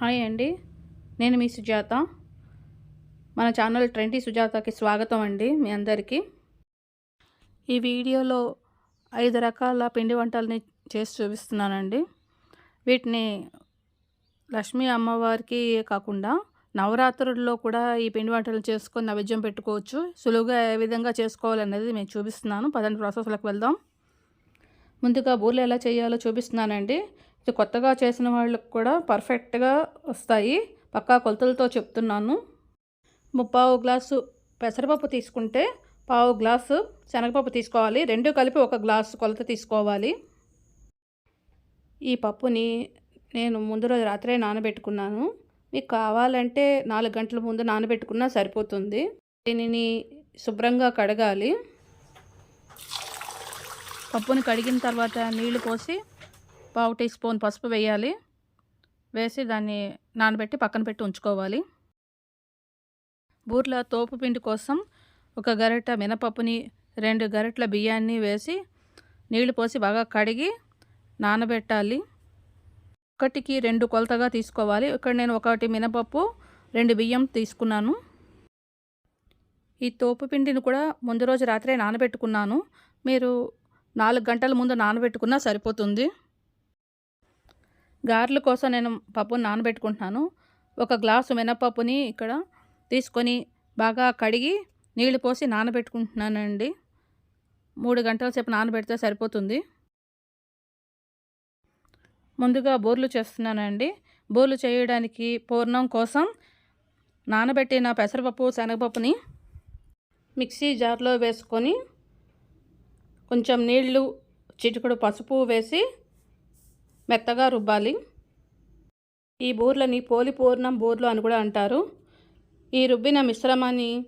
Hi అండి. నేను మీ సుజాత. మన ఛానల్ ట్రెంటీ సుజాతకి స్వాగతం అండి మీ అందరికీ. ఈ వీడియోలో ఐదు రకాల పిండి వంటల్ని చేసి చూపిస్తున్నానండి. వీటిని లక్ష్మీ అమ్మవారికి కాకుండా నవరాత్రుల్లో కూడా ఈ పిండి వంటలు చేసుకొని నైవేద్యం పెట్టుకోవచ్చు. సులువుగా ఏ విధంగా చేసుకోవాలనేది నేను చూపిస్తున్నాను. పదండి ప్రాసెస్లకు వెళ్దాం. ముందుగా బూరెలు ఎలా చేయాలో చూపిస్తున్నానండి. ఇది కొత్తగా చేసిన వాళ్ళకి కూడా పర్ఫెక్ట్గా వస్తాయి. పక్కా కొలతలతో చెప్తున్నాను. ముప్పావు గ్లాసు పెసరపప్పు తీసుకుంటే పావు గ్లాసు శనగపప్పు తీసుకోవాలి. రెండు కలిపి ఒక గ్లాసు కొలత తీసుకోవాలి. ఈ పప్పుని నేను ముందు రోజు రాత్రే నానబెట్టుకున్నాను. మీకు కావాలంటే నాలుగు గంటల ముందు నానబెట్టుకున్నా సరిపోతుంది. దీనిని శుభ్రంగా కడగాలి. పప్పుని కడిగిన తర్వాత నీళ్ళు పోసి పావు టీ స్పూన్ పసుపు వేయాలి. వేసి దాన్ని నానబెట్టి పక్కన పెట్టి ఉంచుకోవాలి. బూర్ల తోపు పిండి కోసం ఒక గరిట మినపప్పుని రెండు గరిటల బియ్యాన్ని వేసి నీళ్ళు పోసి బాగా కడిగి నానబెట్టాలి. ఒకటికి రెండు కొలతగా తీసుకోవాలి. ఇక్కడ నేను ఒకటి మినపప్పు రెండు బియ్యం తీసుకున్నాను. ఈ తోపు పిండిని కూడా ముందు రోజు రాత్రే నానబెట్టుకున్నాను. మీరు నాలుగు గంటల ముందు నానబెట్టుకున్నా సరిపోతుంది. గార్ల కోసం నేను పప్పుని నానబెట్టుకుంటున్నాను. ఒక గ్లాసు మినపప్పుని ఇక్కడ తీసుకొని బాగా కడిగి నీళ్ళు పోసి నానబెట్టుకుంటున్నానండి. మూడు గంటల సేపు నానబెడితే సరిపోతుంది. ముందుగా బోర్లు చేస్తున్నానండి. బోర్లు చేయడానికి పూర్ణం కోసం నానబెట్టిన పెసరపప్పు శనగపప్పుని మిక్సీ జార్లో వేసుకొని కొంచెం నీళ్ళు చిటికుడు పసుపు వేసి మెత్తగా రుబ్బాలి. ఈ బూర్లని పోలి పూర్ణం బూర్లు అని కూడా అంటారు. ఈ రుబ్బిన మిశ్రమాన్ని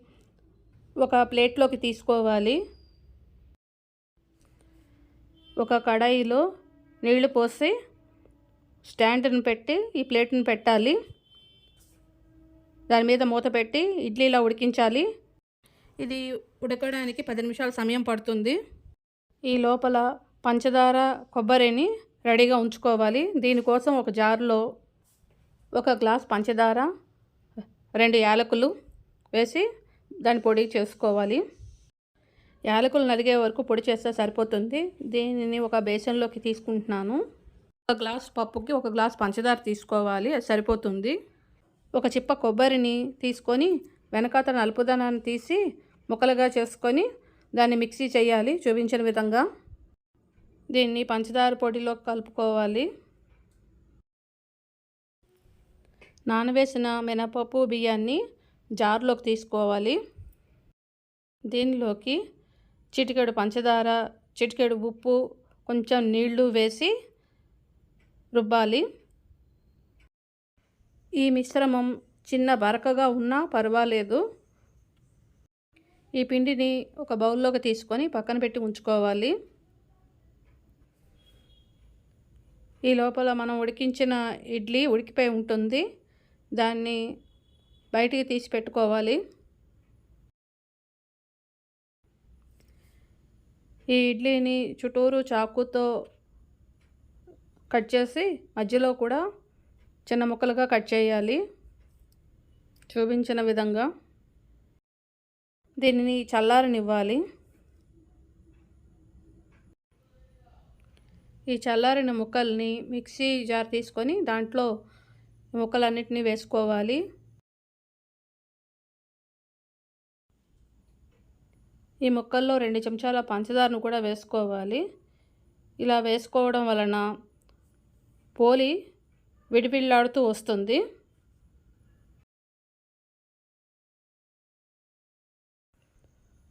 ఒక ప్లేట్లోకి తీసుకోవాలి. ఒక కడాయిలో నీళ్ళు పోసి స్టాండ్ని పెట్టి ఈ ప్లేట్ని పెట్టాలి. దాని మీద మూత పెట్టి ఇడ్లీలా ఉడికించాలి. ఇది ఉడకడానికి పది నిమిషాల సమయం పడుతుంది. ఈ లోపల పంచదార కొబ్బరిని రెడీగా ఉంచుకోవాలి. దీనికోసం ఒక జార్లో ఒక గ్లాస్ పంచదార రెండు యాలకులు వేసి దాని పొడి చేసుకోవాలి. యాలకులు నలిగే వరకు పొడి చేస్తే సరిపోతుంది. దీనిని ఒక బేసన్లోకి తీసుకుంటున్నాను. ఒక గ్లాస్ పప్పుకి ఒక గ్లాస్ పంచదార తీసుకోవాలి. అది సరిపోతుంది. ఒక చిప్ప కొబ్బరిని తీసుకొని వెనకాత నలుపుదనాన్ని తీసి ముక్కలుగా చేసుకొని దాన్ని మిక్సీ చేయాలి. చూపించిన విధంగా దీన్ని పంచదార పొడిలో కలుపుకోవాలి. నానవేసిన మినపప్పు బియ్యాన్ని జార్లోకి తీసుకోవాలి. దీనిలోకి చిటికెడు పంచదార చిటికెడు ఉప్పు కొంచెం నీళ్ళు వేసి రుబ్బాలి. ఈ మిశ్రమం చిన్న బరకగా ఉన్నా పర్వాలేదు. ఈ పిండిని ఒక బౌల్లోకి తీసుకొని పక్కన పెట్టి ఉంచుకోవాలి. ఈ లోపల మనం ఉడికించిన ఇడ్లీ ఉడికిపోయి ఉంటుంది. దాన్ని బయటికి తీసి పెట్టుకోవాలి. ఈ ఇడ్లీని చుట్టూరు చాకుతో కట్ చేసి మధ్యలో కూడా చిన్న ముక్కలుగా కట్ చేయాలి. చూపించిన విధంగా దీనిని చల్లారనివ్వాలి. ఈ చల్లారిన ముక్కల్ని మిక్సీ జార్ తీసుకొని దాంట్లో ముక్కలన్నిటినీ వేసుకోవాలి. ఈ ముక్కల్లో రెండు చెంచాల పంచదారను కూడా వేసుకోవాలి. ఇలా వేసుకోవడం వలన పోలి విడిపిల్లాడుతూ వస్తుంది.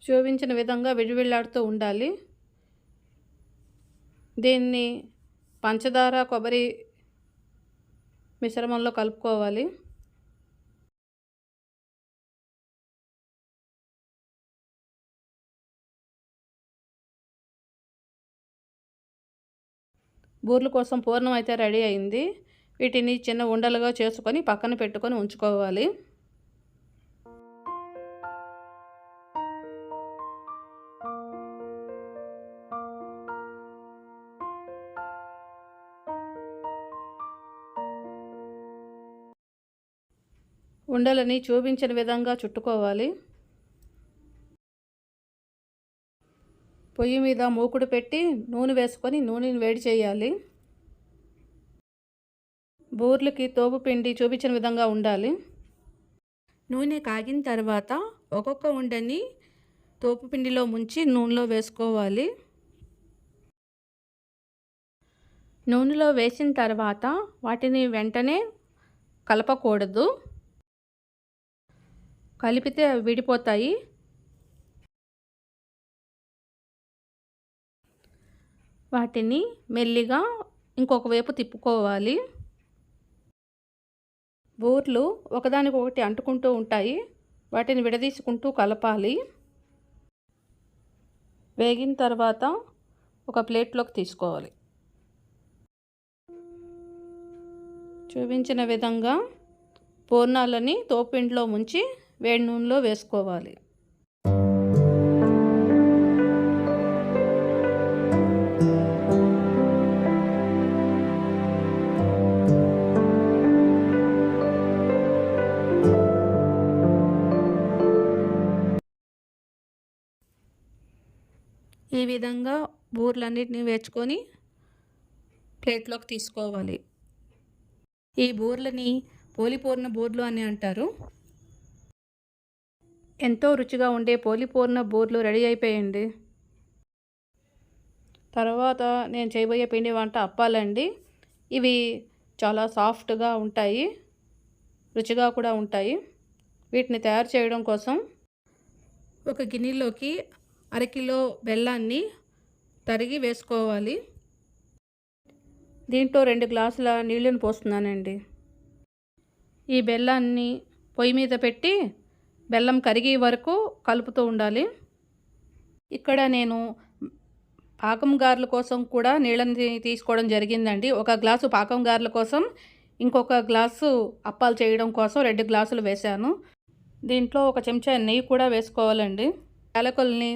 చూపించిన విధంగా విడివిళ్ళాడుతూ ఉండాలి. దీన్ని పంచదార కొబ్బరి మిశ్రమంలో కలుపుకోవాలి. బూర్ల కోసం పూర్ణం అయితే రెడీ అయింది. వీటిని చిన్న ఉండలుగా చేసుకొని పక్కన పెట్టుకొని ఉంచుకోవాలి. ఉండలని చూపించిన విధంగా చుట్టుకోవాలి. పొయ్యి మీద మూకుడు పెట్టి నూనె వేసుకొని నూనెని వేడి చేయాలి. బూర్లకి తోపు పిండి చూపించిన విధంగా ఉండాలి. నూనె కాగిన తర్వాత ఒక్కొక్క ఉండని తోపు పిండిలో ముంచి నూనెలో వేసుకోవాలి. నూనెలో వేసిన తర్వాత వాటిని వెంటనే కలపకూడదు. కలిపితే అవి విడిపోతాయి. వాటిని మెల్లిగా ఇంకొక వైపు తిప్పుకోవాలి. బూర్లు ఒకదానికొకటి అంటుకుంటూ ఉంటాయి. వాటిని విడదీసుకుంటూ కలపాలి. వేగిన తర్వాత ఒక ప్లేట్లోకి తీసుకోవాలి. చూపించిన విధంగా పూర్ణాలని తోపిండిలో ముంచి వేడి నూనెలో వేసుకోవాలి. ఈ విధంగా బూర్లన్నిటిని వేచుకొని ప్లేట్లోకి తీసుకోవాలి. ఈ బూర్లని పోలిపోరిన బూర్లు అని అంటారు. ఎంతో రుచిగా ఉండే పోలిపూర్ణ బూర్లు రెడీ అయిపోయండి తర్వాత నేను చేయబోయే పిండి వంట అప్పాలండి. ఇవి చాలా సాఫ్ట్గా ఉంటాయి రుచిగా కూడా ఉంటాయి. వీటిని తయారు చేయడం కోసం ఒక గిన్నెలోకి అరకిలో బెల్లాన్ని తరిగి వేసుకోవాలి. దీంట్లో రెండు గ్లాసుల నీళ్ళని పోస్తున్నానండి. ఈ బెల్లాన్ని పొయ్యి మీద పెట్టి బెల్లం కరిగే వరకు కలుపుతూ ఉండాలి. ఇక్కడ నేను పాకం గారెల కోసం కూడా నీళ్ళని తీసుకోవడం జరిగిందండి. ఒక గ్లాసు పాకం గారెల కోసం ఇంకొక గ్లాసు అప్పాలు చేయడం కోసం రెండు గ్లాసులు వేశాను. దీంట్లో ఒక చెంచా నెయ్యి కూడా వేసుకోవాలండి. యాలకుల్ని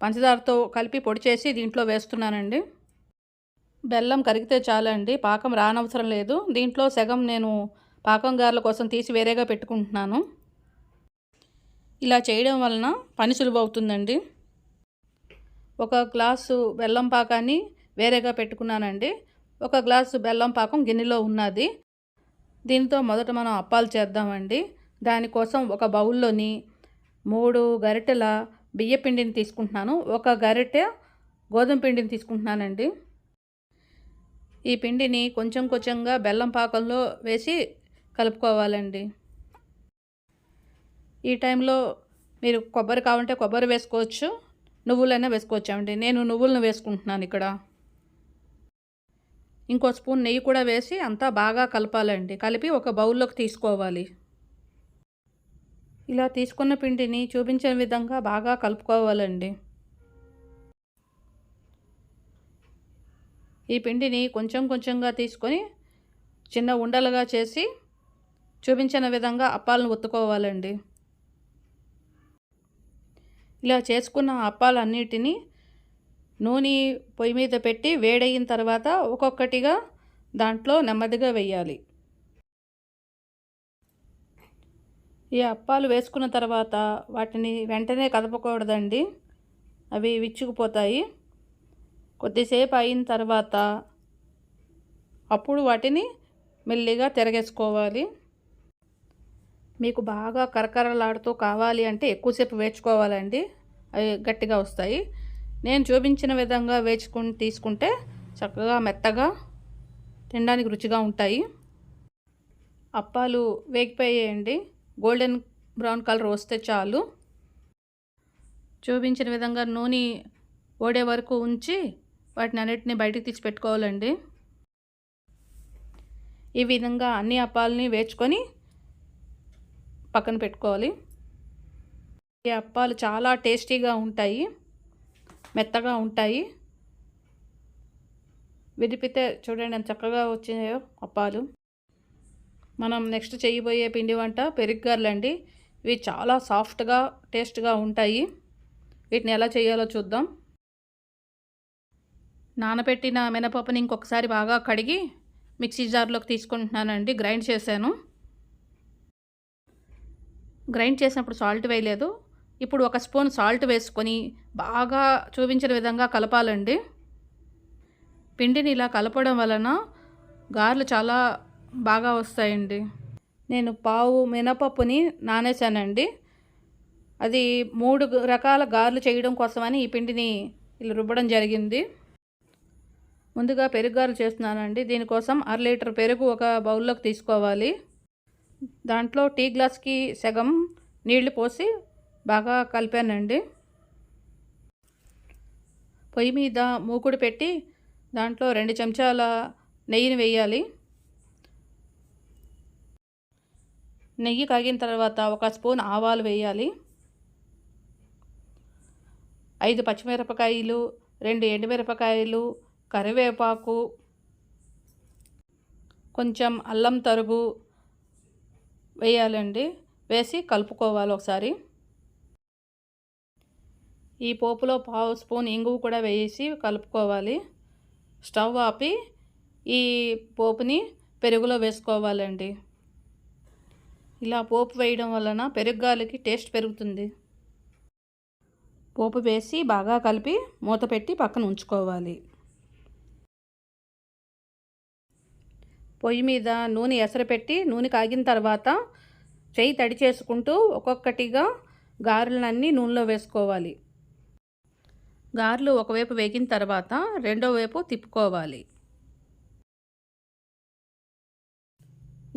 పంచదారతో కలిపి పొడి చేసి దీంట్లో వేస్తున్నానండి. బెల్లం కరిగితే చాలండి పాకం రానవసరం లేదు. దీంట్లో సగం నేను పాకం గారెల కోసం తీసి వేరేగా పెట్టుకుంటున్నాను. ఇలా చేయడం వలన పని సులువు అవుతుందండి ఒక గ్లాసు బెల్లం పాకాన్ని వేరేగా పెట్టుకున్నానండి. ఒక గ్లాసు బెల్లం పాకం గిన్నెలో ఉన్నది. దీంతో మొదట మనం అప్పాలు చేద్దామండి. దానికోసం ఒక బౌల్లోని మూడు గరిటెల బియ్య పిండిని తీసుకుంటున్నాను. ఒక గరిటె గోధుమ పిండిని తీసుకుంటున్నానండి. ఈ పిండిని కొంచెం కొంచెంగా బెల్లం పాకంలో వేసి కలుపుకోవాలండి. ఈ టైంలో మీరు కొబ్బరి కావాలంటే కొబ్బరి వేసుకోవచ్చు నువ్వులైనా వేసుకోవచ్చామండి నేను నువ్వులను వేసుకుంటున్నాను ఇక్కడ. ఇంకో స్పూన్ నెయ్యి కూడా వేసి అంతా బాగా కలపాలండి. కలిపి ఒక బౌల్లోకి తీసుకోవాలి. ఇలా తీసుకున్న పిండిని చూపించిన విధంగా బాగా కలుపుకోవాలండి. ఈ పిండిని కొంచెం కొంచెంగా తీసుకొని చిన్న ఉండలుగా చేసి చూపించిన విధంగా అప్పాలను ఒత్తుకోవాలండి. ఇలా చేసుకున్న అప్పాలన్నిటినీ నూనె పొయ్యి మీద పెట్టి వేడయిన తర్వాత ఒక్కొక్కటిగా దాంట్లో నెమ్మదిగా వేయాలి. ఈ అప్పాలు వేసుకున్న తర్వాత వాటిని వెంటనే కదపకూడదండి. అవి విచ్చుకుపోతాయి. కొద్దిసేపు అయిన తర్వాత అప్పుడు వాటిని మెల్లిగా తిరగేసుకోవాలి. మీకు బాగా కరకరలాడుతూ కావాలి అంటే ఎక్కువసేపు వేచుకోవాలండి. అవి గట్టిగా వస్తాయి. నేను చూపించిన విధంగా వేచుకుని తీసుకుంటే చక్కగా మెత్తగా తినడానికి రుచిగా ఉంటాయి. అప్పాలు వేగిపోయేయండి. గోల్డెన్ బ్రౌన్ కలర్ వస్తే చాలు. చూపించిన విధంగా నూనె ఓడే వరకు ఉంచి వాటిని అన్నిటిని బయటికి తీసి పెట్టుకోవాలండి. ఈ విధంగా అన్ని అప్పాలని వేచుకొని పక్కన పెట్టుకోవాలి. ఈ అప్పాలు చాలా టేస్టీగా ఉంటాయి. మెత్తగా ఉంటాయి. విడిపితే చూడండి ఎంత చక్కగా వచ్చినాయో అప్పాలు. మనం నెక్స్ట్ చేయబోయే పిండి వంట పెరిగ్గారులండి. ఇవి చాలా సాఫ్ట్గా టేస్ట్గా ఉంటాయి. వీటిని ఎలా చేయాలో చూద్దాం. నానబెట్టిన మినపప్పుని ఇంకొకసారి బాగా కడిగి మిక్సీ జార్లోకి తీసుకుంటున్నానండి. గ్రైండ్ చేశాను. గ్రైండ్ చేసినప్పుడు సాల్ట్ వేయలేదు. ఇప్పుడు ఒక స్పూన్ సాల్ట్ వేసుకొని బాగా చూపించిన విధంగా కలపాలండి. పిండిని ఇలా కలపడం వలన గారెలు చాలా బాగా వస్తాయండి. నేను పావు మినపప్పుని నానేసానండి అది మూడు రకాల గారెలు చేయడం కోసమని ఈ పిండిని ఇలా రుబ్బడం జరిగింది. ముందుగా పెరుగు గారెలు చేస్తున్నానండి. దీనికోసం అర లీటర్ పెరుగు ఒక బౌల్లోకి తీసుకోవాలి. దాంట్లో టీ గ్లాస్కి సగం నీళ్ళు పోసి బాగా కలిపానండి. పొయ్యి మీద మూకుడు పెట్టి దాంట్లో రెండు చెంచాల నెయ్యిని వేయాలి. నెయ్యి కాగిన తర్వాత ఒక స్పూన్ ఆవాలు వేయాలి. ఐదు పచ్చిమిరపకాయలు రెండు ఎండుమిరపకాయలు కరివేపాకు కొంచెం అల్లం తరుగు వేయాలండి. వేసి కలుపుకోవాలి ఒకసారి. ఈ పోపులో పావు స్పూన్ ఇంగువ కూడా వేసి కలుపుకోవాలి. స్టవ్ ఆపి ఈ పోపుని పెరుగులో వేసుకోవాలండి. ఇలా పోపు వేయడం వలన పెరుగు టేస్ట్ పెరుగుతుంది. పోపు వేసి బాగా కలిపి మూత పెట్టి పక్కన ఉంచుకోవాలి. పొయ్యి మీద నూనె ఎసరపెట్టి నూనె కాగిన తర్వాత చేయి తడి చేసుకుంటూ ఒక్కొక్కటిగా గారెలన్నీ నూనెలో వేసుకోవాలి. గారెలు ఒకవైపు వేగిన తర్వాత రెండో వైపు తిప్పుకోవాలి.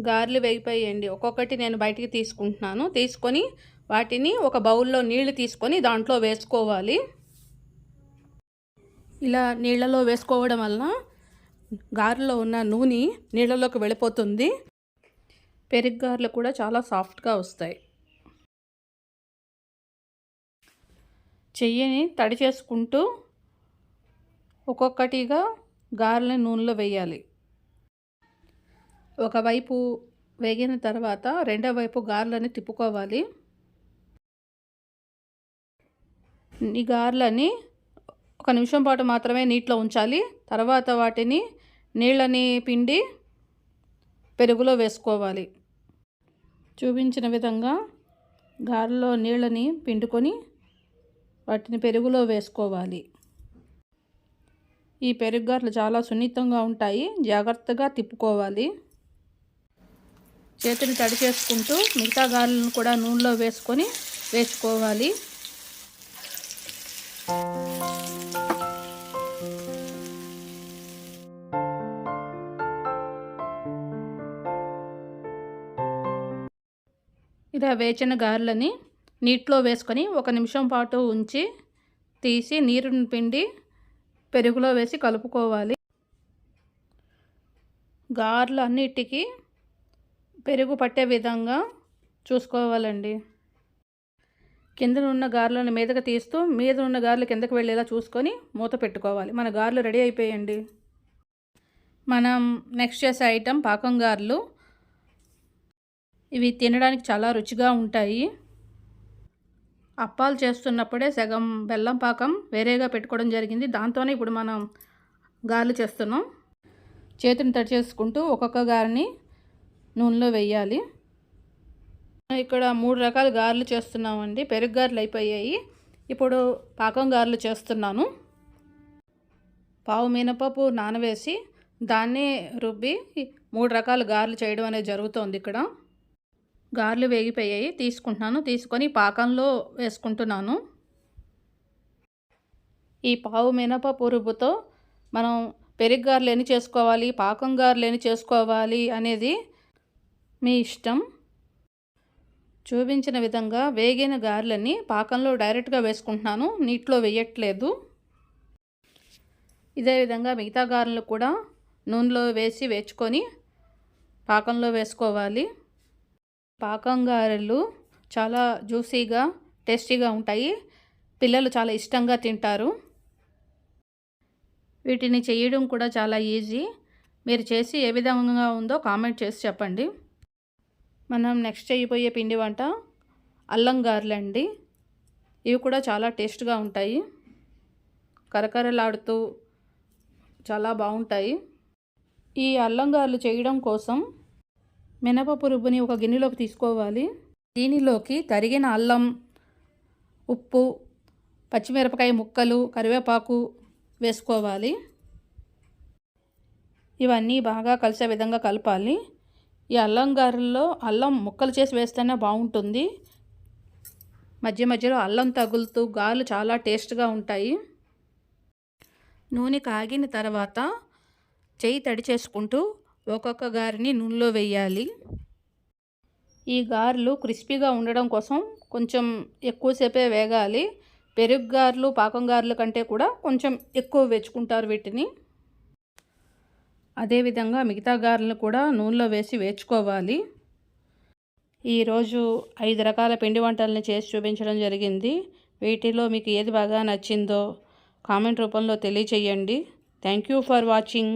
గారెలు వేగిపోయండి ఒక్కొక్కటి నేను బయటికి తీసుకుంటున్నాను. తీసుకొని వాటిని ఒక బౌల్లో నీళ్ళు తీసుకొని దాంట్లో వేసుకోవాలి. ఇలా నీళ్ళలో వేసుకోవడం వలన గారెలో ఉన్న నూనె నీళ్ళలోకి వెళ్ళిపోతుంది. పెరుగు గారెలు కూడా చాలా సాఫ్ట్గా వస్తాయి. చెయ్యిని తడి చేసుకుంటూ ఒక్కొక్కటిగా గారెలని నూనెలో వేయాలి. ఒకవైపు వేగిన తర్వాత రెండో వైపు గారెలని తిప్పుకోవాలి. ఈ గారెలని ఒక నిమిషం పాటు మాత్రమే నీటిలో ఉంచాలి. తర్వాత వాటిని నీళ్ళని పిండి పెరుగులో వేసుకోవాలి. చూపించిన విధంగా గారెలో నీళ్ళని పిండుకొని వాటిని పెరుగులో వేసుకోవాలి. ఈ పెరుగు గారెలు చాలా సున్నితంగా ఉంటాయి. జాగ్రత్తగా తిప్పుకోవాలి. చేతిని తడి చేసుకుంటూ మిగతా గారెలను కూడా నూనెలో వేసుకొని వేసుకోవాలి. ఇలా వేచిన గారెలని నీటిలో వేసుకొని ఒక నిమిషం పాటు ఉంచి తీసి నీరుని పిండి పెరుగులో వేసి కలుపుకోవాలి. గారెలు అన్నిటికీ పెరుగు పట్టే విధంగా చూసుకోవాలండి. కింద ఉన్న గారెలను మీదకి తీస్తూ మీద ఉన్న గారెలు కిందకి వెళ్ళేలా చూసుకొని మూత పెట్టుకోవాలి. మన గారెలు రెడీ అయిపోయండి. మనం నెక్స్ట్ చేసే ఐటెం పాకం గారెలు. ఇవి తినడానికి చాలా రుచిగా ఉంటాయి. అప్పాలు చేస్తున్నప్పుడే సగం బెల్లం పాకం వేరేగా పెట్టుకోవడం జరిగింది. దాంతోనే ఇప్పుడు మనం గారెలు చేస్తున్నాం. చేతిని తడి చేసుకుంటూ ఒక్కొక్క గారిని నూనెలో వేయాలి. ఇక్కడ మూడు రకాల గారెలు చేస్తున్నామండి. పెరుగు గారెలు అయిపోయాయి. ఇప్పుడు పాకం గారెలు చేస్తున్నాను. పావు మినపప్పు నానవేసి దాన్ని రుబ్బి మూడు రకాల గారెలు చేయడం అనేది జరుగుతోంది ఇక్కడ. గారెలు వేగిపోయాయి. తీసుకుంటున్నాను. తీసుకొని పాకంలో వేసుకుంటున్నాను. ఈ పావు మినపప్పు రుబ్బుతో మనం పెరుగు గారెలు ఎన్ని చేసుకోవాలి? పాకం గారెలు ఎన్ని చేసుకోవాలి? అనేది మీ ఇష్టం. చూపించిన విధంగా వేగిన గారెలన్నీ పాకంలో డైరెక్ట్గా వేసుకుంటున్నాను. నీటిలో వేయట్లేదు. ఇదే విధంగా మిగతా గారెలు కూడా నూనెలో వేసి వేచుకొని పాకంలో వేసుకోవాలి. పాకం గారెలు చాలా జ్యూసీగా టేస్టీగా ఉంటాయి. పిల్లలు చాలా ఇష్టంగా తింటారు. వీటిని చేయడం కూడా చాలా ఈజీ. మీరు చేసి ఏ విధంగా ఉందో కామెంట్ చేసి చెప్పండి. మనం నెక్స్ట్ చేయబోయే పిండి వంట అల్లం గారెలండి ఇవి కూడా చాలా టేస్ట్గా ఉంటాయి. కరకరలాడుతూ చాలా బాగుంటాయి. ఈ అల్లం గారెలు చేయడం కోసం మినపప్పు రుబ్బుని ఒక గిన్నెలోకి తీసుకోవాలి. దీనిలోకి తరిగిన అల్లం ఉప్పు పచ్చిమిరపకాయ ముక్కలు కరివేపాకు వేసుకోవాలి. ఇవన్నీ బాగా కలిసే విధంగా కలపాలి. ఈ అల్లం గారెల్లో అల్లం ముక్కలు చేసి వేస్తేనే బాగుంటుంది. మధ్య మధ్యలో అల్లం తగులుతూ గాలు చాలా టేస్ట్గా ఉంటాయి. నూనె కాగిన తర్వాత చేయి తడి చేసుకుంటూ ఒక్కొక్క గారిని నూనెలో వేయాలి. ఈ గారెలు క్రిస్పీగా ఉండడం కోసం కొంచెం ఎక్కువసేపే వేగాలి. పెరుగు గారెలు పాకం గారెలు కంటే కూడా కొంచెం ఎక్కువ వేచుకుంటారు వీటిని. అదేవిధంగా మిగతా గారెలను కూడా నూనెలో వేసి వేచుకోవాలి ఈరోజు ఐదు రకాల పిండి వంటల్ని చేసి చూపించడం జరిగింది. వీటిలో మీకు ఏది బాగా నచ్చిందో కామెంట్ రూపంలో తెలియచేయండి. Thank you for watching.